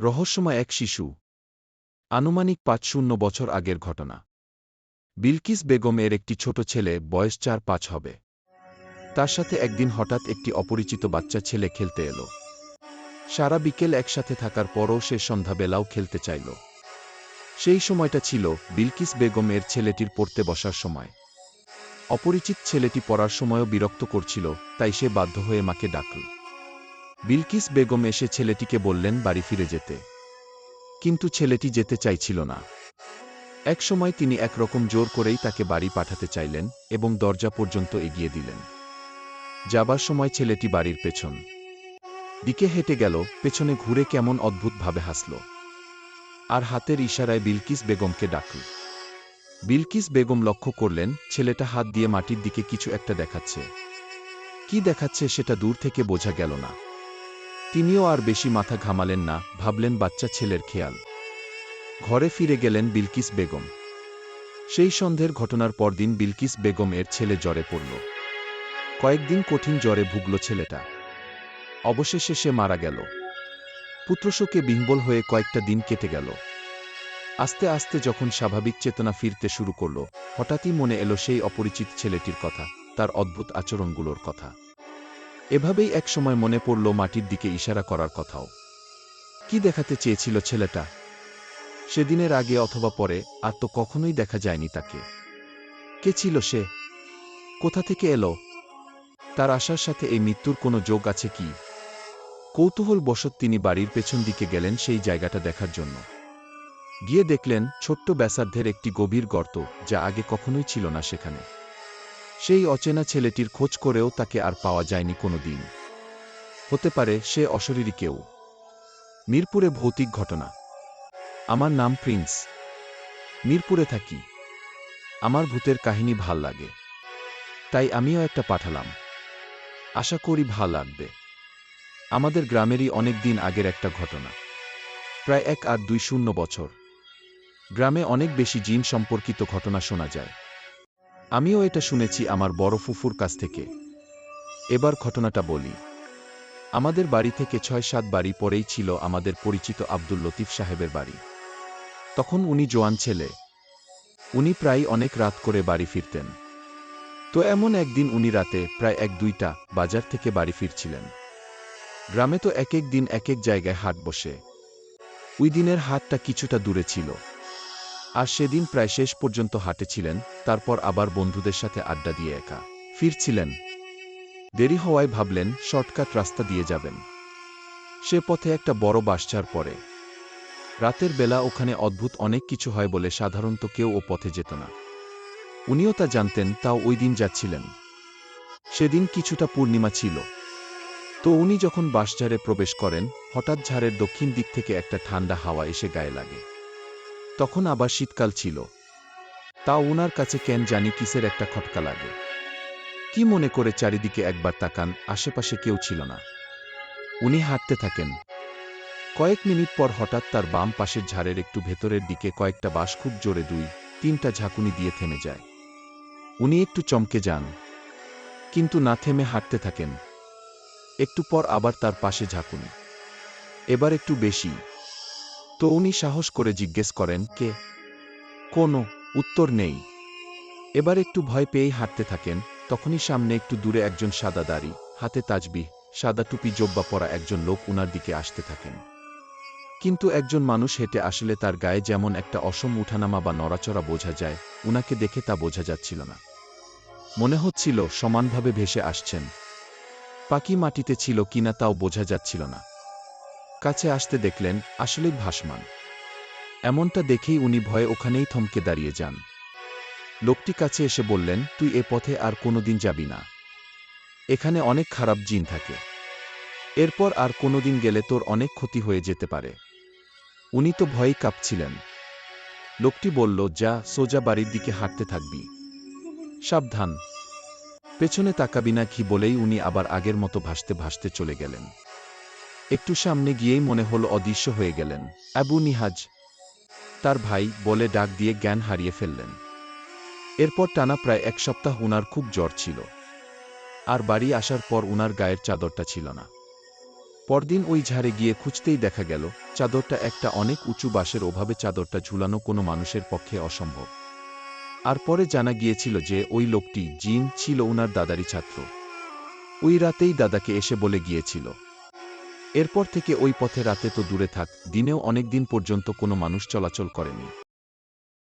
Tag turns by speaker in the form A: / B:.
A: রহস্যময় এক শিশু। আনুমানিক পাঁচ শূন্য বছর আগের ঘটনা। বিলকিস বেগম এর একটি ছোট ছেলে বয়স চার পাঁচ হবে। তার সাথে একদিন হঠাৎ একটি অপরিচিত বাচ্চা ছেলে খেলতে এলো। সারা বিকেল একসাথে থাকার পরও সে সন্ধ্যাবেলাও খেলতে চাইল। সেই সময়টা ছিল বিলকিস বেগম এর ছেলেটির পড়তে বসার সময়। অপরিচিত ছেলেটি পড়ার সময়ও বিরক্ত করছিল, তাই সে বাধ্য হয়ে মাকে ডাকল। বিলকিস বেগম এসে ছেলেটিকে বললেন, বাড়ি ফিরে যেতে। কিন্তু ছেলেটি যেতে চাইছিল না। একসময় তিনি একরকম জোর করেই তাকে বাড়ি পাঠাতে চাইলেন এবং দরজা পর্যন্ত এগিয়ে দিলেন। যাবার সময় ছেলেটি বাড়ির পেছন দিকে হেঁটে গেল, পেছনে ঘুরে কেমন অদ্ভুতভাবে হাসল। আর হাতের ইশারায় বিলকিস বেগমকে ডাকল। বিলকিস বেগম লক্ষ্য করলেন, ছেলেটা হাত দিয়ে মাটির দিকে কিছু একটা দেখাচ্ছে। কি দেখাচ্ছে সেটা দূর থেকে বোঝা গেল না। তিনিও আর বেশি মাথা ঘামালেন না, ভাবলেন বাচ্চা ছেলের খেয়াল। ঘরে ফিরে গেলেন বিলকিস বেগম। সেই সন্ধ্যের ঘটনার পরদিন বিলকিস বেগম এর ছেলে জ্বরে পড়ল। কয়েকদিন কঠিন জ্বরে ভুগল ছেলেটা। অবশেষে সে মারা গেল। পুত্রশোকে বিহ্বল হয়ে কয়েকটা দিন কেটে গেল। আস্তে আস্তে যখন স্বাভাবিক চেতনা ফিরতে শুরু করল, হঠাৎই মনে এলো সেই অপরিচিত ছেলেটির কথা, তার অদ্ভুত আচরণগুলোর কথা। এভাবেই এক সময় মনে পড়ল মাটির দিকে ইশারা করার কথাও। কি দেখাতে চেয়েছিল ছেলেটা? সেদিনের আগে অথবা পরে, আর তো কখনোই দেখা যায়নি তাকে। কে ছিল সে? কোথা থেকে এলো? তার আশার সাথে এই মৃত্যুর কোনো যোগ আছে কি? কৌতূহল বশত তিনি বাড়ির পেছন দিকে গেলেন সেই জায়গাটা দেখার জন্য। গিয়ে দেখলেন ছোট্ট ব্যাসার্ধের একটি গভীর গর্ত, যা আগে কখনোই ছিল না সেখানে। সেই অচেনা ছেলেটির খোঁজ করেও তাকে আর পাওয়া যায়নি কোনো দিন হতে পারে সে অশরীরী কেউ। মিরপুরে ভৌতিক ঘটনা। আমার নাম প্রিন্স। মিরপুরে থাকি। আমার ভূতের কাহিনী ভালো লাগে। তাই আমিও একটা পাঠালাম। আশা করি ভালো লাগবে। আমাদের গ্রামেরই অনেক দিন আগের একটা ঘটনা। প্রায় এক আর দুই শূন্য বছর। গ্রামে অনেক বেশি জিন সম্পর্কিত ঘটনা শোনা যায়। আমিও এটা শুনেছি আমার বড় ফুফুর কাছ থেকে। এবার ঘটনাটা বলি। আমাদের বাড়ি থেকে ছয় সাত বাড়ি পরেই ছিল আমাদের পরিচিত আব্দুল লতিফ সাহেবের বাড়ি। তখন উনি জোয়ান ছেলে। উনি প্রায় অনেক রাত করে বাড়ি ফিরতেন। তো এমন একদিন উনি রাতে প্রায় এক দুইটা বাজার থেকে বাড়ি ফিরছিলেন। গ্রামে তো এক এক দিন এক এক জায়গায় হাট বসে। ওই দিনের হাটটা কিছুটা দূরে ছিল। আর সেদিন প্রায় শেষ পর্যন্ত হাটে ছিলেন, তারপর আবার বন্ধুদের সাথে আড্ডা দিয়ে একা। ফিরছিলেন। দেরি হওয়ায় ভাবলেন, শর্টকাট রাস্তা দিয়ে যাবেন। সে পথে একটা বড় বাসচার পরে রাতের বেলা ওখানে অদ্ভুত অনেক কিছু হয় বলে সাধারণত কেউ ও পথে যেত না। উনিও তা জানতেন, তাও ওই দিন যাচ্ছিলেন। সেদিন কিছুটা পূর্ণিমা ছিল। তো উনি যখন বাসঝাড়ে প্রবেশ করেন, হঠাৎ ঝাড়ের দক্ষিণ দিক থেকে একটা ঠান্ডা হাওয়া এসে গায়ে লাগে। তখন আবার শীতকাল ছিল। তা ওনার কাছে কেন জানি কিসের একটা খটকা লাগে। কি মনে করে চারিদিকে একবার তাকান, আশেপাশে কেউ ছিল না। উনি হাঁটতে থাকেন। কয়েক মিনিট পর হঠাৎ তার বাম পাশের ঝাড়ের একটু ভেতরের দিকে কয়েকটা বাঁশ খুব জোরে দুই, তিনটা ঝাঁকুনি দিয়ে থেমে যায়। উনি একটু চমকে যান। কিন্তু না থেমে হাঁটতে থাকেন। একটু পর আবার তার পাশে ঝাঁকুনি। এবার একটু বেশি। তো উনি সাহস করে জিজ্ঞেস করেন, কে? কোনো, উত্তর নেই। এবার একটু ভয় পেয়েই হাঁটতে থাকেন, তখনই সামনে একটু দূরে একজন সাদা দাড়ি, হাতে তাজবি সাদা টুপি, জব্বা পরা একজন লোক উনার দিকে আসতে থাকেন। কিন্তু একজন মানুষ হেঁটে আসলে তার গায়ে যেমন একটা অসম উঠানামা বা নড়াচড়া বোঝা যায়, উনাকে দেখে তা বোঝা যাচ্ছিল না। মনে হচ্ছিল সমানভাবে ভেসে আসছেন। পাকি মাটিতে ছিল কিনা তাও বোঝা যাচ্ছিল না। কাছে আসতে দেখলেন, আসলেই ভাসমান। এমনটা দেখেই উনি ভয়ে ওখানেই থমকে দাঁড়িয়ে যান। লোকটি কাছে এসে বললেন, তুই এ পথে আর কোনোদিন যাবি না। এখানে অনেক খারাপ জিন থাকে। এরপর আর কোনোদিন গেলে তোর অনেক ক্ষতি হয়ে যেতে পারে। উনি তো ভয়েই কাঁপছিলেন। লোকটি বলল, যা, সোজা বাড়ির দিকে হাঁটতে থাকবি। সাবধান। পেছনে তাকাবি না কি বলেই উনি আবার আগের মতো ভাসতে ভাসতে চলে গেলেন। একটু সামনে গিয়েই মনে হল অদৃশ্য হয়ে গেলেন। আবু নিহাজ তার ভাই বলে ডাক দিয়ে জ্ঞান হারিয়ে ফেললেন। এরপর টানা প্রায় এক সপ্তাহ উনার খুব জ্বর ছিল। আর বাড়ি আসার পর উনার গায়ের চাদরটা ছিল না। পরদিন ওই ঝাড়ে গিয়ে খুঁজতেই দেখা গেল, চাদরটা একটা অনেক উঁচু বাঁশের অভাবে চাদরটা ঝুলানো কোনো মানুষের পক্ষে অসম্ভব। আর পরে জানা গিয়েছিল যে ওই লোকটি জিন ছিল উনার দাদারি ছাত্র। ওই রাতেই দাদাকে এসে বলে গিয়েছিল এরপর থেকে ওই পথে রাতে তো দূরে থাক, দিনেও অনেকদিন পর্যন্ত কোনো মানুষ চলাচল করেনি।